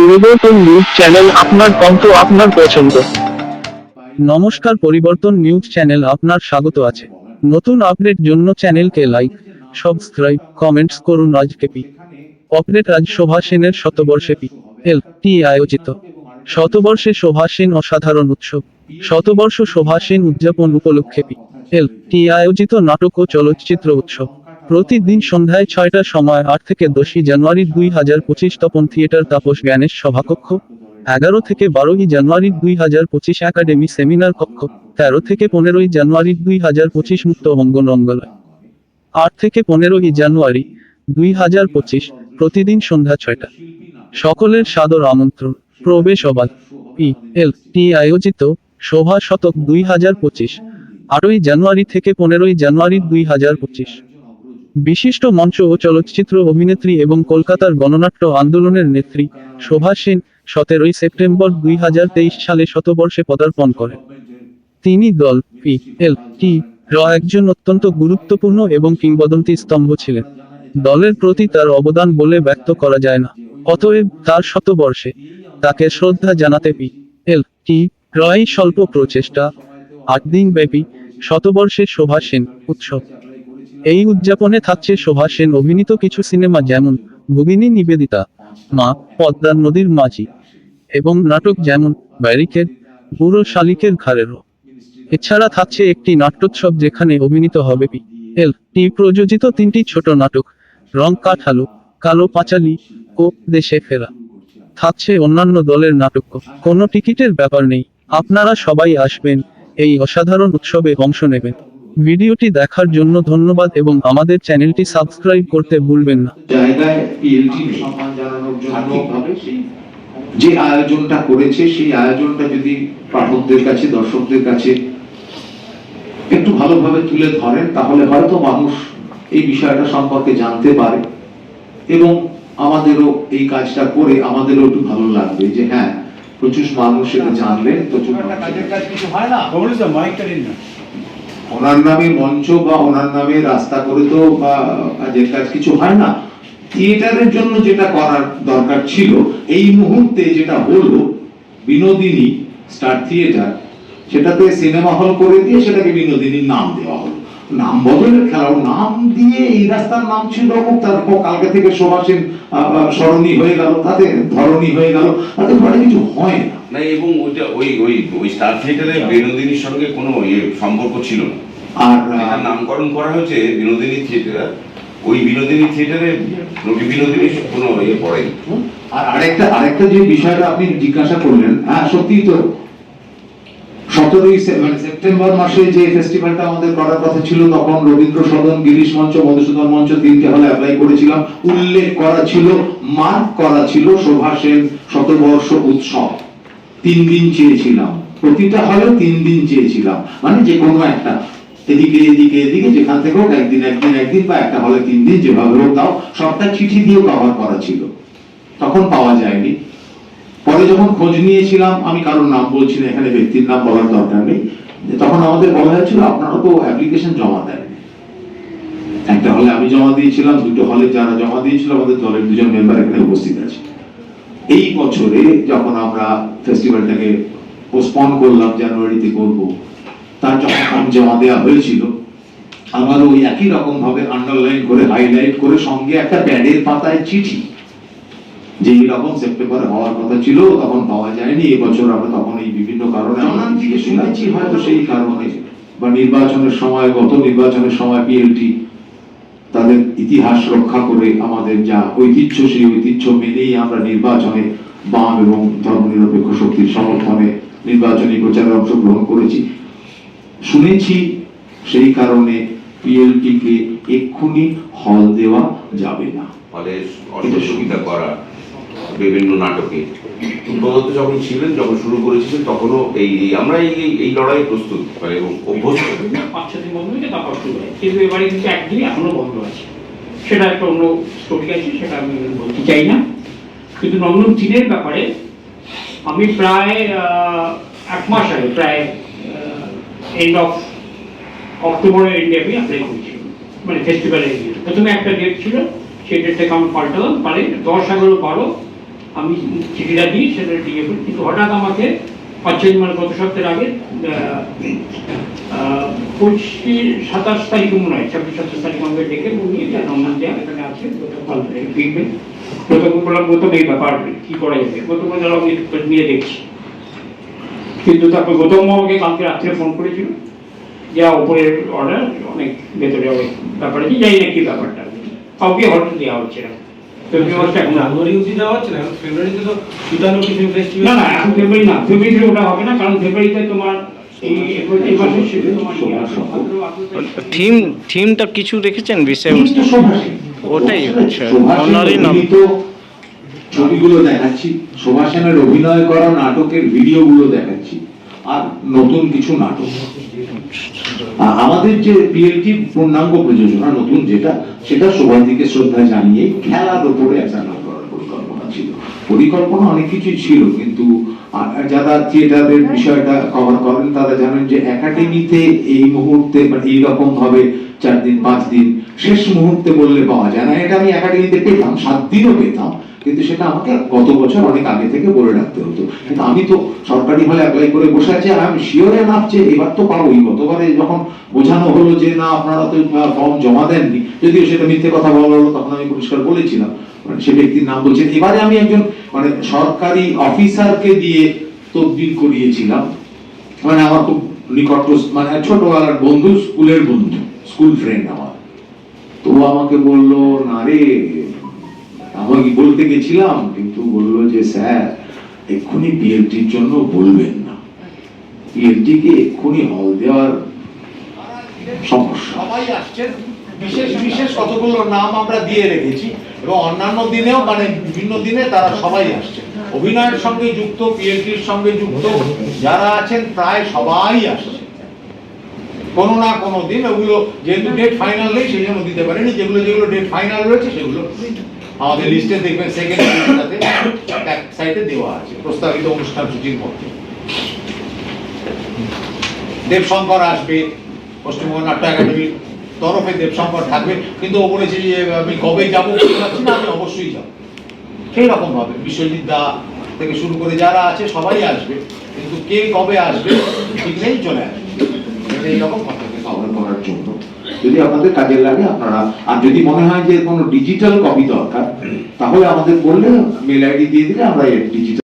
পরিবর্তন news channel আপনার কণ্ঠ, আপনার পছন্দ। নমস্কার, পরিবর্তন নিউজ চ্যানেল আপনার স্বাগত আছে। নতুন আপডেট জন্য চ্যানেলকে লাইক, সাবস্ক্রাইব, কমেন্টস করুন আজকে পি অপডেট আজ শোভা সেনের শতবর্ষে পি এল টি আয়োজিত। শতবর্ষে শোভা সেন অসাধারণ উৎসব। শতবর্ষ শোভা সেন উদযাপন উপলক্ষে পি এল টি আয়োজিত নাটক ও চলচ্চিত্র উৎসব। প্রতিদিন সন্ধ্যায় ছয়টার সময় আট থেকে দশই জানুয়ারি দুই হাজার পঁচিশ তপন থিয়েটার তাপস জ্ঞানের সভাকক্ষ, এগারো থেকে বারোই জানুয়ারি দুই হাজার পঁচিশ একাডেমি সেমিনার কক্ষ, তেরো থেকে পনেরোই জানুয়ারি দুই হাজার পঁচিশ মুক্ত অঙ্গন অঙ্গলয় আট থেকে পনেরোই জানুয়ারি দুই হাজার পঁচিশ প্রতিদিন সন্ধ্যা ছয়টা। সকলের সাদর আমন্ত্রণ, প্রবেশ অবাধ। পি এল টি আয়োজিত শোভা শতক দুই হাজার পঁচিশ, আটই জানুয়ারি থেকে পনেরোই জানুয়ারি দুই হাজার পঁচিশ। বিশিষ্ট মঞ্চ ও চলচ্চিত্র অভিনেত্রী এবং কলকাতার গণনাট্য আন্দোলনের নেত্রী শোভা সেন সতেরোই সেপ্টেম্বর দুই হাজার তেইশ সালে শতবর্ষে পদার্পণ করেন। তিনি দল পি এল টি র একজন অত্যন্ত গুরুত্বপূর্ণ এবং কিংবদন্তি স্তম্ভ ছিলেন। দলের প্রতি তার অবদান বলে ব্যক্ত করা যায় না। অতএব তার শতবর্ষে তাকে শ্রদ্ধা জানাতে পি এল টি রয় স্বল্প প্রচেষ্টা আট দিন ব্যাপী শতবর্ষে শোভা সেন উৎসব। এই উদযাপনে থাকছে শোভা সেন অভিনীত কিছু সিনেমা যেমন ভগিনী নিবেদিতা, মা পদ্মা নদীর মাঝি এবং নাটক যেমন ব্যারিকেড বুড়ো শালিকের ঘাড়েরও। এছাড়া থাকছে একটি নাট্যোৎসব যেখানে অভিনীত হবে পি এল টি প্রযোজিত তিনটি ছোট নাটক, রং কাঠালো, কালো পাঁচালি ও দেশে ফেরা। থাকছে অন্যান্য দলের নাটক, কোনো টিকিটের ব্যাপার নেই। আপনারা সবাই আসবেন, এই অসাধারণ উৎসবে অংশ নেবেন। ভিডিওটি দেখার জন্য ধন্যবাদ এবং আমাদের চ্যানেলটি সাবস্ক্রাইব করতে ভুলবেন না। জায়গায় পিএলটি সম্মান জানানোর জন্য যে আয়োজনটা করেছে সেই আয়োজনটা যদি পাঠকদের কাছে দর্শকদের কাছে একটু ভালোভাবে তুলে ধরেন তাহলে হয়তো মানুষ এই বিষয়টা সম্পর্কে জানতে পারে এবং আমাদেরও এই কাজটা করে আমাদেরও একটু ভালো লাগবে যে হ্যাঁ প্রচুর মানুষ এটা জানলেন প্রচুর মানুষ কাজের কাজ কিছু হয় না। ওনার নামে মঞ্চ বা ওনার নামে রাস্তা করে তো বা কাজের কাজ কিছু হয় না। থিয়েটারের জন্য যেটা করার দরকার ছিল, এই মুহূর্তে যেটা হলো, বিনোদিনী স্টার থিয়েটার, সেটাতে সিনেমা হল করে দিয়ে সেটাকে বিনোদিনীর নাম দেওয়া হলো। নাম বদলের খেলাও নাম দিয়ে এই রাস্তার নাম ছিল অমুক তারপর কালকে থেকে সুভাষেন স্মরণী হয়ে গেল, তাতে ধরণী হয়ে গেল, তাতে ঘরে কিছু হয় না। না এবং ওইটা ওই ওই ওই স্টার থিয়েটারে বিনোদিনীর সঙ্গে কোনো ইয়ে সম্পর্ক ছিল না। আর নামকরণ করা হয়েছে বিনোদিনী থিয়েটার ওই বিনোদিনী থিয়েটারে রবি বিনোদিনীর কোনো ইয়ে আর আরেকটা আরেকটা যে বিষয়টা আপনি জিজ্ঞাসা করলেন হ্যাঁ তো সতেরোই মানে সেপ্টেম্বর মাসে যে ফেস্টিভ্যালটা আমাদের করার কথা ছিল তখন রবীন্দ্র সদন গিরিশ মঞ্চ মধুসূদন মঞ্চ তিনটে হলে অ্যাপ্লাই করেছিলাম। উল্লেখ করা ছিল মার্ক করা ছিল শোভা সেন শতবর্ষ উৎসব। তিন দিন চেয়েছিলাম। প্রতিটা হলে তিন দিন চেয়েছিলাম। মানে যে কোনো একটা। এদিকে এদিকে এদিকে, যেখান থেকে হোক, একদিন একদিন একদিন বা একটা হলে তিন দিন যেভাবে হোক তাও সবটা চিঠি দিয়ে কভার করা ছিল। তখন পাওয়া যায়নি। পরে যখন খোঁজ নিয়েছিলাম, আমি কারোর নাম বলছি না, এখানে ব্যক্তির নাম বলার দরকার নেই। তখন আমাদের বলা হয়েছিল, আপনারা তো অ্যাপ্লিকেশন জমা দেন একটা হলে আমি জমা দিয়েছিলাম, দুটো হলে যারা জমা দিয়েছিল, আমাদের দলের দুজন মেম্বার এখানে উপস্থিত আছে। এই বছরে যখন আমরা ফেস্টিভ্যালটাকে পোস্টপন করলাম জানুয়ারিতে করব। তার যখন নাম জমা দেওয়া হয়েছিল আমারও ওই একই রকম ভাবে আন্ডারলাইন করে হাইলাইট করে সঙ্গে একটা প্যাডের পাতায় চিঠি যে এরকম সেপ্টেম্বরে হওয়ার কথা ছিল তখন পাওয়া যায়নি। এবছর আমরা তখন এই বিভিন্ন কারণে নানান দিকে শুনেছি হয়তো। সেই কারণে। বা নির্বাচনের সময় গত নির্বাচনের সময় পিএলটি তাদের ইতিহাস রক্ষা করে আমাদের যা ঐতিহ্য সেই ঐতিহ্য মেনেই আমরা নির্বাচনে বাম এবং ধর্মনিরপেক্ষ শক্তির সমর্থনে নির্বাচনী প্রচারে অংশগ্রহণ করেছি। শুনেছি সেই কারণে পিএলটিকে এক্ষুনি হল দেওয়া যাবে না। ফলে অসহযোগিতা করা বিভিন্ন নাটকে। প্রদত্ত যখন ছিলেন যখন শুরু করেছিলেন তখনও এই আমরা এই এই- লড়াই প্রস্তুত। মানে এবং অভ্যস্ত। পাঁচ দিন বন্ধ হয়েছে তারপর শুরু হয়। কিন্তু এবারে কিন্তু একদিনই এখনও বন্ধ আছে। সেটা একটা অন্য স্টোরি আছে সেটা আমি বলতে চাই না। কিন্তু নন্দন তিনের ব্যাপারে আমি প্রায় এক মাস আগে প্রায় এন্ড অফ অক্টোবরের এন্ডে আমি অ্যাপ্লাই করেছিলাম মানে ফেস্টিভ্যালের প্রথমে একটা ডেট ছিল, সেই ডেটটাকে আমি পাল্টালাম পারে দশ, এগারো, বারো আমি চিঠিটা দিই, সেটা দিয়ে করি কিন্তু হঠাৎ আমাকে পাঁচই মানে গত সপ্তাহের আগে পঁচিশ সাতাশ তারিখ মনে হয়, ছাব্বিশ, সাতাশ তারিখ আমাকে ডেকে যে নন্দন দেয়া এখানে আছে গতকাল ফিরবে প্রথম বললাম প্রথম এই ব্যাপার কি করা যাবে প্রথম বললাম আমি একটু নিয়ে দেখছি। কিন্তু তারপর গৌতম আমাকে কালকে রাত্রে ফোন করেছিল। যা উপরের অর্ডার অনেক ভেতরে অনেক ব্যাপার আছে জানি না। কি ব্যাপারটা কাউকে হঠাৎ দেওয়া হচ্ছে না কিছু এখন ফেব্রুয়ারি ফেব্রুয়ারিতে ওটা হবে কারণ ফেব্রুয়ারিতে তোমার ইয়ে। থিম থিমটা কিছকিছু রেখেছেন কিন্তু বিষয়বস্তু শোভাসী। ওটাই। ছবিগুলো দেখাচ্ছি শোভাসেনের অভিনয় করা নাটকের ভিডিওগুলো দেখাচ্ছি, আর নতুন কিছু নাটক আমাদের যে পিএলটি পূর্ণাঙ্গ প্রযোজনা, নতুন যেটা, সেটা শোভাদিকে শ্রদ্ধা জানিয়ে খেলার উপরে একটা করার পরিকল্পনা ছিল পরিকল্পনা অনেক কিছুই ছিল, কিন্তু যারা থিয়েটারের বিষয়টা কভার করেন, তারা জানেন যে একাডেমিতে এই মুহূর্তে মানে এইরকম ভাবে চার দিন, পাঁচ দিন শেষ মুহূর্তে বললে পাওয়া যায় না এটা আমি একাডেমিতে পেতাম, সাত দিনও পেতাম, কিন্তু সেটা আমাকে গত বছর অনেক আগে থেকে বলে রাখতে হতো। কিন্তু আমি তো সরকারি হলে অ্যাপ্লাই করে বসে আছি আর আমি শিওরে নামছে এবার তো পাবোই গতবারে যখন বোঝানো হলো যে, না, আপনারা তো ফর্ম জমা দেননি, যদিও সেটা মিথ্যে কথা বলা হলো, তখন আমি পরিষ্কার বলেছিলাম। মানে সে ব্যক্তির নাম বলছেন, এবারে আমি একজন মানে সরকারি অফিসারকে দিয়ে তদবির করিয়েছিলাম। মানে আমার খুব নিকট মানে ছোটবেলার বন্ধু, স্কুলের বন্ধু, স্কুল ফ্রেন্ড আমার। তো আমাকে বলল, না রে আমাকে বলতে গেছিলাম? কিন্তু বলল যে, স্যার, এক্ষুনি পিএলটির জন্য বলবেন না। পিএলটি কে এক্ষুনি হল দেওয়ার সমস্যা সবাই আসছেন। বিশেষ বিশেষ কতগুলো নাম আমরা দিয়ে রেখেছি এবং অন্যান্য দিনেও মানে বিভিন্ন দিনে তারা সবাই আসছেন। অভিনয়ের সঙ্গে যুক্ত পিএলটির সঙ্গে যুক্ত যারা আছেন, প্রায় সবাই আসছেন। কোনো না কোনো দিন ওগুলো যেহেতু ডেট ফাইনাল নেই, সেই জন্য দিতে পারেনি। যেগুলো যেগুলো ডেট ফাইনাল রয়েছে, সেগুলো আমাদের লিস্টে দেখবেন সেকেন্ড এক সাইডে দেওয়া আছে, প্রস্তাবিত অনুষ্ঠান সূচির মধ্যে। দেবশঙ্কর আসবে, পশ্চিমবঙ্গ নাট্য একাডেমির তরফে দেবশঙ্কর থাকবে। কিন্তু ও বলেছে যে, আমি কবে যাব পারছি না, আমি অবশ্যই যাব। সেই রকম ভাবে বিশ্বজিৎ দা থেকে শুরু করে যারা আছে, সবাই আসবে। কিন্তু কে কবে আসবে ঠিক নেই, চলে আসবে। যদি আপনাদের কাজে লাগে আপনারা, আর যদি মনে হয় যে কোনো ডিজিটাল কপি দরকার, তাহলে আমাদের বললে মেল আইডি দিয়ে দিলে আমরা ডিজিটাল